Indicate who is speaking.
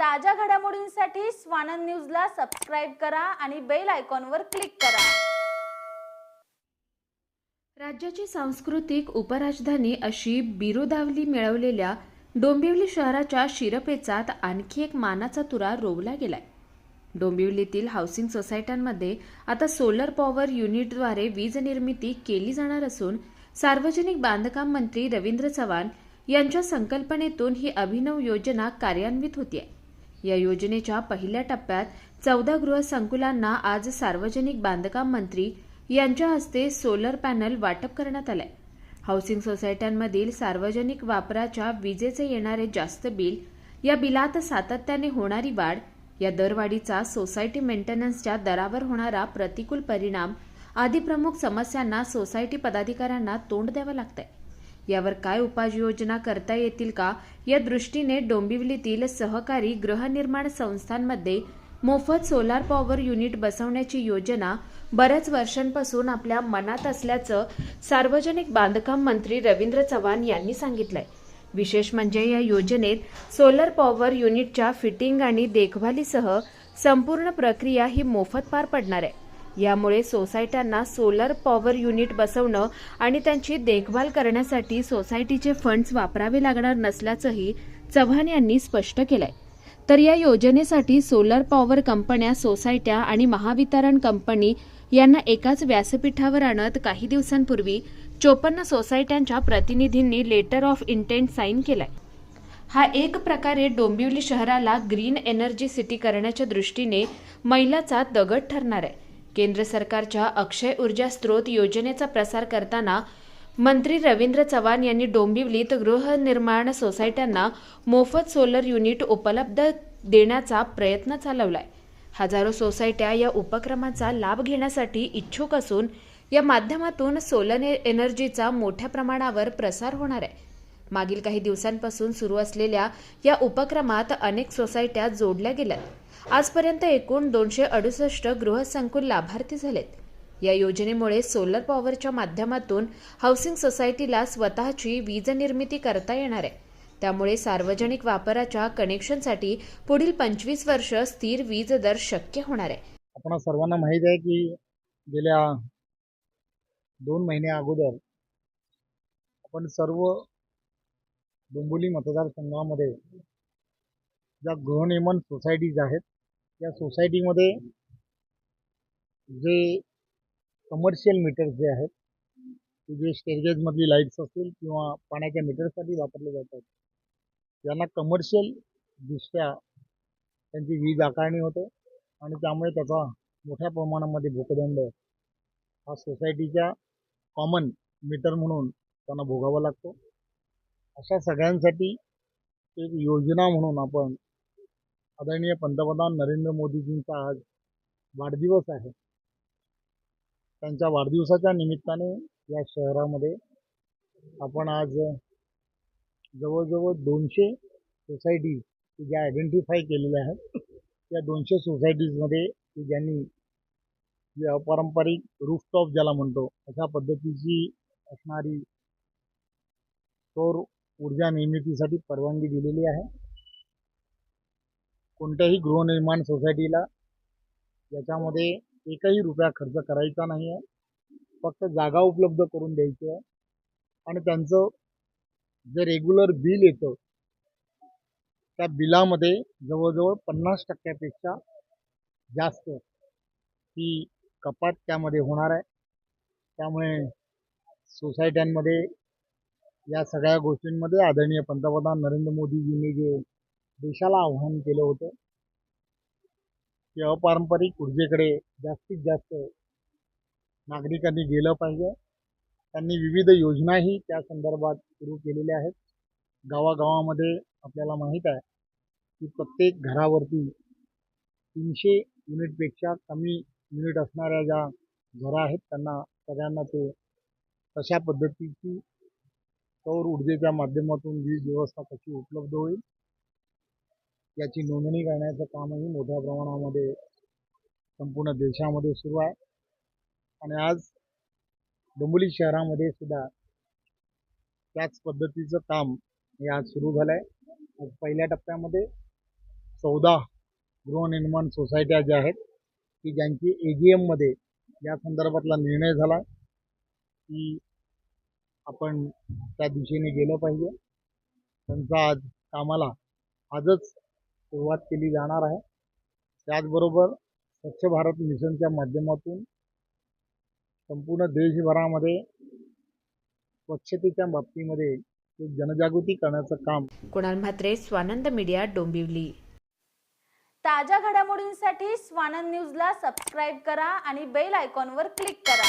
Speaker 1: ताज्या घडामोडींसाठी स्वानंद न्यूजला सबस्क्राईब करा आणि बेल आयकॉनवर क्लिक करा.
Speaker 2: राज्याची सांस्कृतिक उपराजधानी अशी बिरुदावली मिळवलेल्या डोंबिवली शहराच्या शिरपेचात आणखी एक मानाचा तुरा रोवला गेलाय. डोंबिवलीतील हाऊसिंग सोसायट्यांमध्ये आता सोलर पॉवर युनिटद्वारे वीज निर्मिती केली जाणार असून सार्वजनिक बांधकाम मंत्री रवींद्र चव्हाण यांच्या संकल्पनेतून ही अभिनव योजना कार्यान्वित होती आहे या योजनेच्या पहिल्या टप्प्यात चौदा गृहसंकुलांना आज सार्वजनिक बांधकाम मंत्री यांच्या हस्ते सोलर पॅनल वाटप करण्यात आलंय. हाऊसिंग सोसायट्यांमधील सार्वजनिक वापराच्या विजेचे येणारे जास्त बिल या बिलात सातत्याने होणारी वाढ या दरवाढीचा सोसायटी मेंटेनन्सच्या दरावर होणारा प्रतिकूल परिणाम आदी प्रमुख समस्यांना सोसायटी पदाधिकाऱ्यांना तोंड द्यावं लागतंय. यावर काय उपाययोजना करता येतील का? या दृष्टीने डोंबिवलीतील सहकारी गृहनिर्माण संस्थांमध्ये मोफत सोलार पॉवर युनिट बसवण्याची योजना बऱ्याच वर्षांपासून आपल्या मनात असल्याचं सार्वजनिक बांधकाम मंत्री रवींद्र चव्हाण यांनी सांगितलंय. विशेष म्हणजे या योजनेत सोलर पॉवर युनिटच्या फिटिंग आणि देखभालीसह संपूर्ण प्रक्रिया ही मोफत पार पडणार आहे. यामुळे सोसायट्यांना सोलर पॉवर युनिट बसवणं आणि त्यांची देखभाल करण्यासाठी सोसायटीचे फंड्स वापरावे लागणार नसल्याचंही चव्हाण यांनी स्पष्ट केलंय. तर या योजनेसाठी सोलर पॉवर कंपन्या सोसायट्या आणि महावितरण कंपनी यांना एकाच व्यासपीठावर आणत काही दिवसांपूर्वी चोपन्न सोसायट्यांच्या प्रतिनिधींनी लेटर ऑफ इंटेंट साईन केलाय. हा एक प्रकारे डोंबिवली शहराला ग्रीन एनर्जी सिटी करण्याच्या दृष्टीने मैलाचा दगड ठरणार आहे. केंद्र सरकारच्या अक्षय ऊर्जा स्त्रोत योजनेचा प्रसार करताना मंत्री रवींद्र चव्हाण यांनी डोंबिवलीत गृहनिर्माण सोसायट्यांना मोफत सोलर युनिट उपलब्ध देण्याचा प्रयत्न चालवलाय. हजारो सोसायट्या या उपक्रमाचा लाभ घेण्यासाठी इच्छुक असून या माध्यमातून सोलर एनर्जीचा मोठ्या प्रमाणावर प्रसार होणार आहे. मागील काही दिवसांपासून सुरू असलेल्या या उपक्रमात अनेक सोसायट्या जोडल्या गेल्यात. आजपर्यंत एकूण दोनशे अडुसष्ट गृहसंकुल लाभार्थी झालेत. या योजनेमुळे सोलर पॉवरच्या माध्यमातून हाऊसिंग सोसायटीला स्वतःची वीज निर्मिती करता येणार आहे. त्यामुळे सार्वजनिक वापराच्या कनेक्शनसाठी पुढील पंचवीस वर्ष स्थिर वीज दर शक्य होणार आहे.
Speaker 3: आपण सर्वांना माहीत आहे की गेल्या दोन महिन्या अगोदर आपण सर्व डोंबोली मतदारसंघामध्ये ज्या गृहनिर्माण सोसायटीज आहेत त्या सोसायटीमध्ये जे कमर्शियल मीटर्स जे आहेत ते जे स्टेरगेजमधली लाईट्स असतील किंवा पाण्याच्या मीटरसाठी वापरले जातात यांना कमर्शियल दृष्ट्या त्यांची वीज आकारणी होते आणि त्यामुळे त्याचा मोठ्या प्रमाणामध्ये भूकदंड हा सोसायटीच्या कॉमन मीटर म्हणून त्यांना भोगावा लागतो. अशा सगळ्यांसाठी एक योजना म्हणून आपण आदरणीय पंतप्रधान नरेंद्र मोदीजींचा आज वाढदिवस आहे. त्यांच्या वाढदिवसाच्या निमित्ताने या शहरामध्ये आपण आज जवळजवळ दोनशे सोसायटी ज्या आयडेंटिफाय केलेल्या आहेत त्या दोनशे सोसायटीजमध्ये की ज्यांनी जे अपारंपरिक रूफटॉप ज्याला म्हणतो अशा पद्धतीची असणारी सौर ऊर्जा निर्मितीसाठी परवानगी दिलेली आहे. कोणत्याही गृहनिर्माण सोसायटीला याच्यामध्ये एकही रुपया खर्च करायचा नाही आहे फक्त जागा उपलब्ध करून द्यायची आहे. आणि त्यांचं जे रेग्युलर बिल येतं त्या बिलामध्ये जवळजवळ पन्नास टक्क्यापेक्षा जास्त ही कपात त्यामध्ये होणार आहे. त्यामुळे सोसायट्यांमध्ये या सगळ्या गोष्टींमध्ये आदरणीय पंतप्रधान नरेंद्र मोदीजींनी जे देशाला आव्हान केलं होतं. की अपारंपरिक ऊर्जेकडे जास्तीत जास्त नागरिकांनी गेलं पाहिजे. त्यांनी विविध योजनाही त्या संदर्भात सुरू केलेल्या आहेत. गावागावामध्ये आपल्याला माहीत आहे की प्रत्येक घरावरती तीनशे युनिटपेक्षा कमी युनिट असणाऱ्या ज्या घरं आहेत त्यांना सगळ्यांना ते तशा पद्धतीची सौर ऊर्जेच्या माध्यमातून वीज व्यवस्था कशी उपलब्ध होईल याची नोंदणी करण्याचं कामही मोठ्या प्रमाणामध्ये संपूर्ण देशामध्ये सुरू आहे. आणि आज डोंबिवली शहरामध्ये सुद्धा त्याच पद्धतीचं काम हे आज सुरू झालं आहे आज पहिल्या टप्प्यामध्ये चौदा गृहनिर्माण सोसायट्या ज्या आहेत की ज्यांची ए जी एममध्ये या संदर्भातला निर्णय झाला की आपण त्या दिशेने गेलं पाहिजे. त्यांचा आज कामाला आजच सुरुवात केली जाणार आहे. त्याचबरोबर स्वच्छ भारत मिशनच्या माध्यमातून संपूर्ण देशभरामध्ये स्वच्छतेच्या बाबतीमध्ये एक जनजागृती करण्याचं काम
Speaker 2: कुणाल म्हात्रे स्वानंद मीडिया डोंबिवली.
Speaker 1: ताज्या घडामोडींसाठी स्वानंद न्यूजला सबस्क्राईब करा आणि बेल आयकॉनवर क्लिक करा.